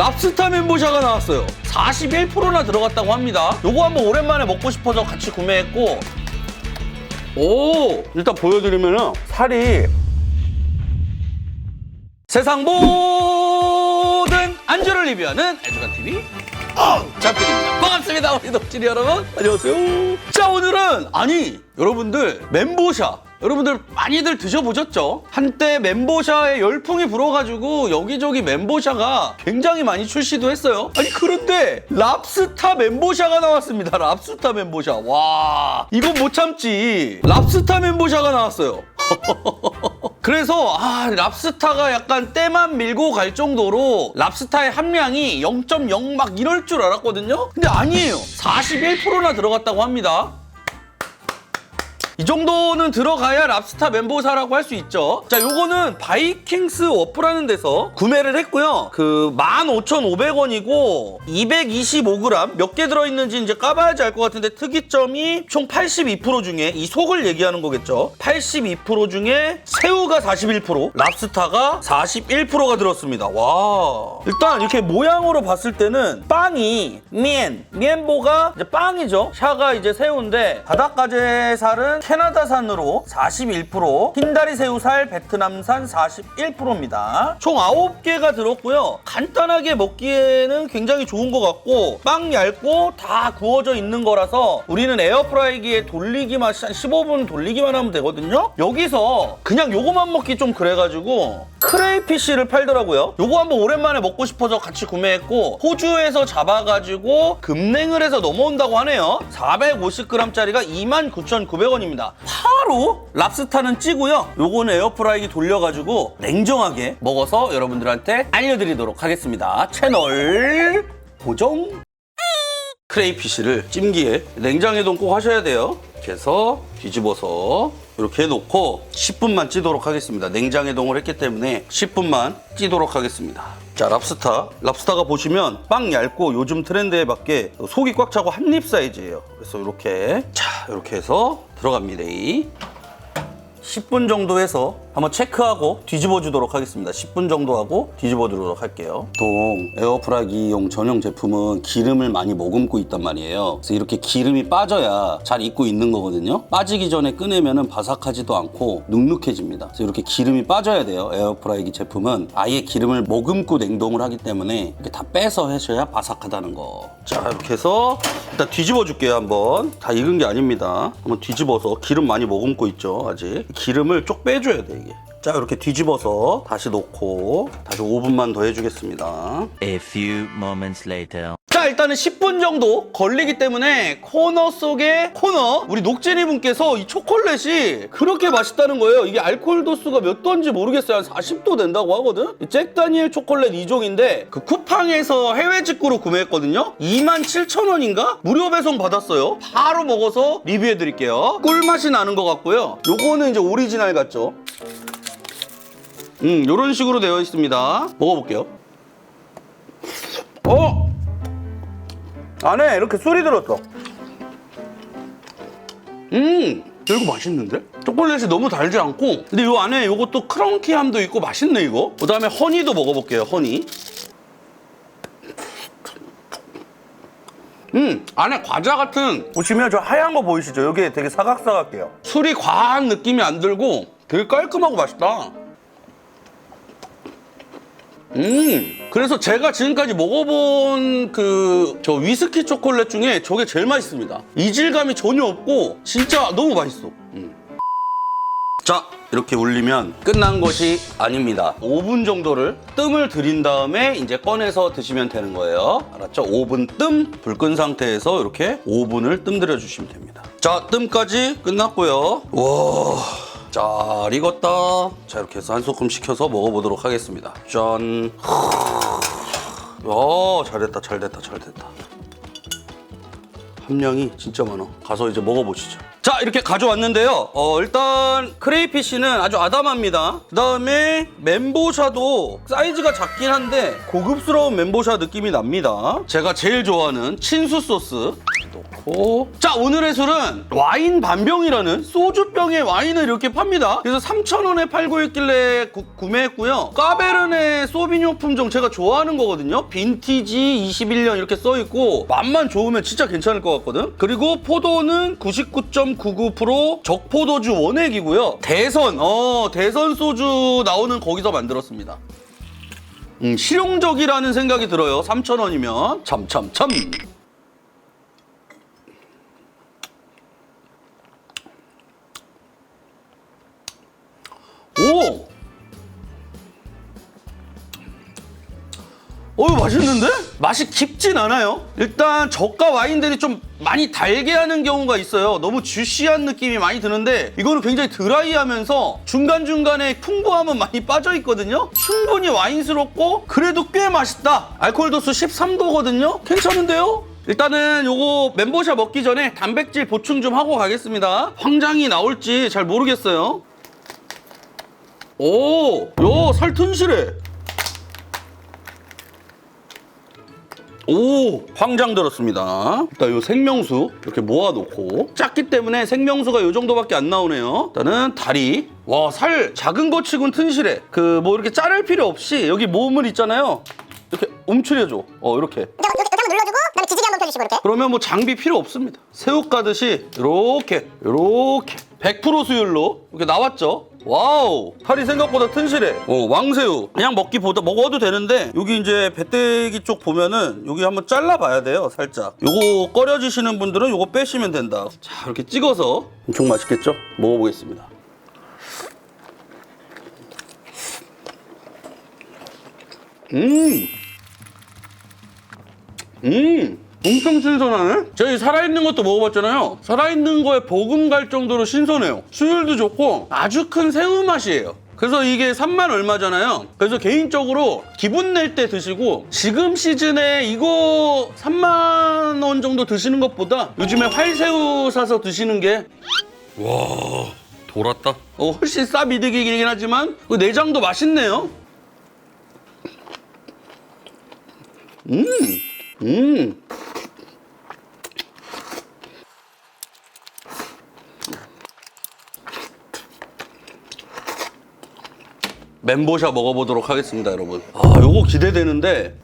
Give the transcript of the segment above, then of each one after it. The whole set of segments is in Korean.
랍스타 멘보샤가 나왔어요. 41%나 들어갔다고 합니다. 요거 한번 오랜만에 먹고 싶어서 같이 구매했고 오 일단 보여드리면은 살이 세상 모든 안주를 리뷰하는 애주간 TV 잡들입니다. 반갑습니다, 우리 덕질이 여러분. 안녕하세요. 자, 오늘은 아니 여러분들 멘보샤. 여러분들 많이들 드셔보셨죠? 한때 멘보샤에 열풍이 불어가지고 여기저기 멘보샤가 굉장히 많이 출시도 했어요. 아니 그런데 랍스타 멘보샤가 나왔습니다. 랍스타 멘보샤. 와 이건 못 참지. 랍스타 멘보샤가 나왔어요. 그래서 아 랍스타가 약간 때만 밀고 갈 정도로 랍스타의 함량이 0.0 막 이럴 줄 알았거든요. 근데 아니에요. 41%나 들어갔다고 합니다. 이 정도는 들어가야 랍스타 멘보사라고 할 수 있죠. 자, 요거는 바이킹스 워프라는 데서 구매를 했고요. 그 15,500원이고 225g 몇 개 들어있는지 이제 까봐야지 알 것 같은데 특이점이 총 82% 중에 이 속을 얘기하는 거겠죠. 82% 중에 새우가 41%, 랍스타가 41%가 들었습니다. 와. 일단 이렇게 모양으로 봤을 때는 빵이 면, 면보가 이제 빵이죠. 샤가 이제 새우인데 바닷가재 살은 캐나다산으로 41%, 흰다리 새우살 베트남산 41%입니다. 총 9개가 들었고요. 간단하게 먹기에는 굉장히 좋은 것 같고 빵 얇고 다 구워져 있는 거라서 우리는 에어프라이기에 돌리기만 한 15분 돌리기만 하면 되거든요. 여기서 그냥 요거만 먹기 좀 그래가지고 크레이피쉬를 팔더라고요. 요거 한번 오랜만에 먹고 싶어서 같이 구매했고 호주에서 잡아가지고 급냉을 해서 넘어온다고 하네요. 450g짜리가 29,900원입니다. 바로 랍스타는 찌고요. 요거는 에어프라이기 돌려가지고 냉정하게 먹어서 여러분들한테 알려드리도록 하겠습니다. 채널 고정. 크레이피쉬를 찜기에 냉장해동 꼭 하셔야 돼요. 해서 뒤집어서 이렇게 해놓고 10분만 찌도록 하겠습니다. 냉장해동을 했기 때문에 10분만 찌도록 하겠습니다. 자, 랍스타. 랍스타가 보시면 빵 얇고 요즘 트렌드에 맞게 속이 꽉 차고 한 입 사이즈예요. 그래서 이렇게 자, 이렇게 해서 들어갑니다. 10분 정도 해서 한번 체크하고 뒤집어 주도록 하겠습니다. 10분 정도 하고 뒤집어 주도록 할게요. 보통 에어프라이기용 전용 제품은 기름을 많이 머금고 있단 말이에요. 그래서 이렇게 기름이 빠져야 잘 익고 있는 거거든요. 빠지기 전에 꺼내면은 바삭하지도 않고 눅눅해집니다. 그래서 이렇게 기름이 빠져야 돼요. 에어프라이기 제품은 아예 기름을 머금고 냉동을 하기 때문에 이렇게 다 빼서 하셔야 바삭하다는 거. 자, 이렇게 해서 일단 뒤집어 줄게요, 한번. 다 익은 게 아닙니다. 한번 뒤집어서 기름 많이 머금고 있죠, 아직. 기름을 쪽 빼줘야 돼, 이게. 자, 이렇게 뒤집어서 다시 놓고 다시 5분만 더 해주겠습니다. A few moments later. 자 일단은 10분 정도 걸리기 때문에 코너 속의 코너 우리 녹진이 분께서 이 초콜릿이 그렇게 맛있다는 거예요. 이게 알코올 도수가 몇 도인지 모르겠어요. 한 40도 된다고 하거든? 이 잭 다니엘 초콜릿 2종인데 그 쿠팡에서 해외 직구로 구매했거든요. 27,000원인가? 무료 배송 받았어요. 바로 먹어서 리뷰해 드릴게요. 꿀맛이 나는 것 같고요. 요거는 이제 오리지널 같죠 음 요런 식으로 되어 있습니다 먹어볼게요 어? 안에 이렇게 술이 들었어. 음, 이거 맛있는데? 초콜릿이 너무 달지 않고, 근데 이 안에 이것도 크런키함도 있고 맛있네 이거. 그 다음에 허니도 먹어볼게요. 허니. 음, 안에 과자 같은 보시면 저 하얀 거 보이시죠? 여기 되게 사각사각해요. 술이 과한 느낌이 안 들고 되게 깔끔하고 맛있다. 음, 그래서 제가 지금까지 먹어본 그 저 위스키 초콜릿 중에 저게 제일 맛있습니다. 이질감이 전혀 없고 진짜 너무 맛있어. 음. 자, 이렇게 울리면 끝난 것이 아닙니다. 5분 정도를 뜸을 들인 다음에 이제 꺼내서 드시면 되는 거예요. 알았죠? 5분 뜸, 불 끈 상태에서 이렇게 5분을 뜸 들여 주시면 됩니다. 자, 뜸까지 끝났고요. 와. 잘 익었다. 자, 이렇게 해서 한 소끔 식혀서 먹어보도록 하겠습니다. 짠. 어, 잘됐다, 잘됐다, 잘됐다. 함량이 진짜 많아. 가서 이제 먹어보시죠. 자, 이렇게 가져왔는데요. 어, 일단 크레이피쉬는 아주 아담합니다. 그 다음에 멘보샤도 사이즈가 작긴 한데 고급스러운 멘보샤 느낌이 납니다. 제가 제일 좋아하는 친수 소스 넣고. 자, 오늘의 술은 와인 반병이라는 소주병의 와인을 이렇게 팝니다. 그래서 3,000원에 팔고 있길래 구, 구매했고요. 까베르네 소비뇽 품종 제가 좋아하는 거거든요. 빈티지 21년 이렇게 써 있고 맛만 좋으면 진짜 괜찮을 것 같거든. 그리고 포도는 99.99% 적포도주 원액이고요. 대선, 어, 대선 소주 나오는 거기서 만들었습니다. 음, 실용적이라는 생각이 들어요. 3,000원이면. 참, 참, 참. 오! 어유 맛있는데? 맛이 깊진 않아요. 일단 저가 와인들이 좀 많이 달게 하는 경우가 있어요. 너무 주시한 느낌이 많이 드는데 이거는 굉장히 드라이하면서 중간중간에 풍부함은 많이 빠져 있거든요. 충분히 와인스럽고 그래도 꽤 맛있다. 알코올 도수 13도거든요. 괜찮은데요? 일단은 요거 멘보샤 먹기 전에 단백질 보충 좀 하고 가겠습니다. 황장이 나올지 잘 모르겠어요. 오, 요, 살 튼실해. 오, 황장 들었습니다. 일단 요 생명수 이렇게 모아놓고 작기 때문에 생명수가 요 정도밖에 안 나오네요. 일단은 다리. 와, 살 작은 거 치곤 튼실해. 그 뭐 이렇게 자를 필요 없이 여기 모음을 있잖아요. 이렇게 움츠려줘. 어, 이렇게. 이렇게, 그러면 뭐 장비 필요 없습니다. 새우 까듯이 이렇게 이렇게 100% 수율로 이렇게 나왔죠. 와우 살이 생각보다 튼실해. 어, 왕새우 그냥 먹기보다 먹어도 되는데 여기 이제 배때기 쪽 보면은 여기 한번 잘라봐야 돼요 살짝. 요거 꺼려지시는 분들은 요거 빼시면 된다. 자 이렇게 찍어서 엄청 맛있겠죠? 먹어보겠습니다. 음. 음, 엄청 신선하네? 저희 살아있는 것도 먹어봤잖아요. 살아있는 거에 버금 갈 정도로 신선해요. 수율도 좋고 아주 큰 새우 맛이에요. 그래서 이게 3만 얼마잖아요. 그래서 개인적으로 기분 낼 때 드시고 지금 시즌에 이거 3만 원 정도 드시는 것보다 요즘에 활새우 사서 드시는 게 와, 돌았다. 어, 훨씬 싸 이득이긴 하지만 그 내장도 맛있네요. 음. 음. 멘보샤 먹어보도록 하겠습니다, 여러분. 아, 요거 기대되는데.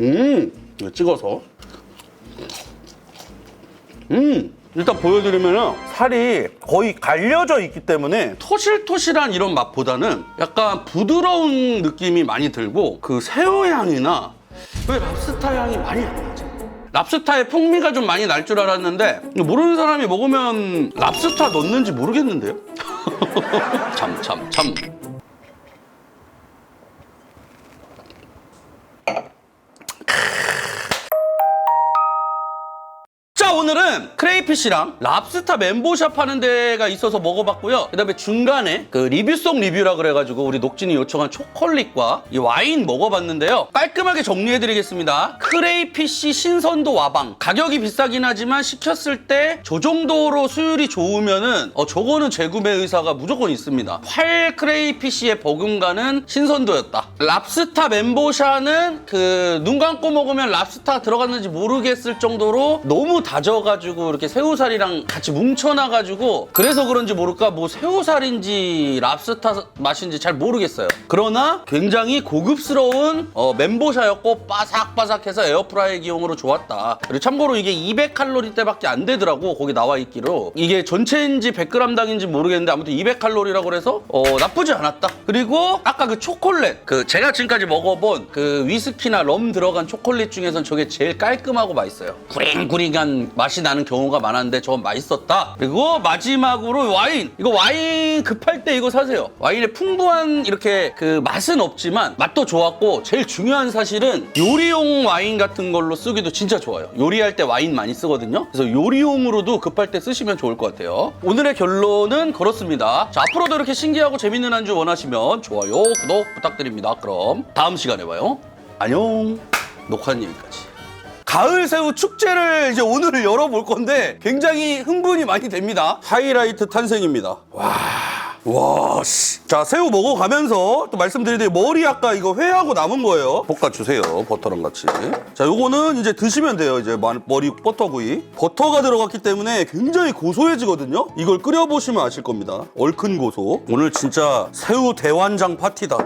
음, 찍어서. 음, 일단 보여드리면은 살이 거의 갈려져 있기 때문에 토실토실한 이런 맛보다는 약간 부드러운 느낌이 많이 들고 그 새우 향이나 왜 랍스타 향이 많이 안 나지? 랍스타의 풍미가 좀 많이 날 줄 알았는데 모르는 사람이 먹으면 랍스타 넣는지 모르겠는데요? 참 참, 참. 오늘은 크레이피쉬랑 랍스타 멘보샵 하는 데가 있어서 먹어봤고요. 그 다음에 중간에 그 리뷰송 리뷰라 그래가지고 우리 녹진이 요청한 초콜릿과 이 와인 먹어봤는데요. 깔끔하게 정리해드리겠습니다. 크레이피쉬 신선도 와방. 가격이 비싸긴 하지만 시켰을 때 저 정도로 수율이 좋으면은 어 저거는 재구매 의사가 무조건 있습니다. 활 크레이피쉬의 버금가는 신선도였다. 랍스타 멘보샤는 그 눈 감고 먹으면 랍스타 들어갔는지 모르겠을 정도로 너무 다 져가지고 이렇게 새우살이랑 같이 뭉쳐놔가지고 그래서 그런지 모를까 뭐 새우살인지 랍스타 맛인지 잘 모르겠어요. 그러나 굉장히 고급스러운 어, 멘보샤였고 바삭바삭해서 에어프라이 기용으로 좋았다. 그리고 참고로 이게 200칼로리대밖에 안 되더라고 거기 나와 있기로 이게 전체인지 100g당인지 모르겠는데 아무튼 200칼로리라고 그래서 어, 나쁘지 않았다. 그리고 아까 그 초콜릿 그 제가 지금까지 먹어본 그 위스키나 럼 들어간 초콜릿 중에선 저게 제일 깔끔하고 맛있어요. 구링구링한 맛이 나는 경우가 많았는데 저건 맛있었다. 그리고 마지막으로 와인. 이거 와인 급할 때 이거 사세요. 와인에 풍부한 이렇게 그 맛은 없지만 맛도 좋았고 제일 중요한 사실은 요리용 와인 같은 걸로 쓰기도 진짜 좋아요. 요리할 때 와인 많이 쓰거든요. 그래서 요리용으로도 급할 때 쓰시면 좋을 것 같아요. 오늘의 결론은 그렇습니다. 자, 앞으로도 이렇게 신기하고 재밌는 안주 원하시면 좋아요, 구독 부탁드립니다. 그럼 다음 시간에 봐요. 안녕. 녹화는 여기까지. 가을 새우 축제를 이제 오늘 열어볼 건데 굉장히 흥분이 많이 됩니다. 하이라이트 탄생입니다. 와. 와, 씨. 자, 새우 먹어가면서 또 말씀드리는데 머리 아까 이거 회하고 남은 거예요. 볶아주세요. 버터랑 같이. 자, 요거는 이제 드시면 돼요. 이제 마- 머리 버터구이. 버터가 들어갔기 때문에 굉장히 고소해지거든요. 이걸 끓여보시면 아실 겁니다. 얼큰 고소. 오늘 진짜 새우 대환장 파티다.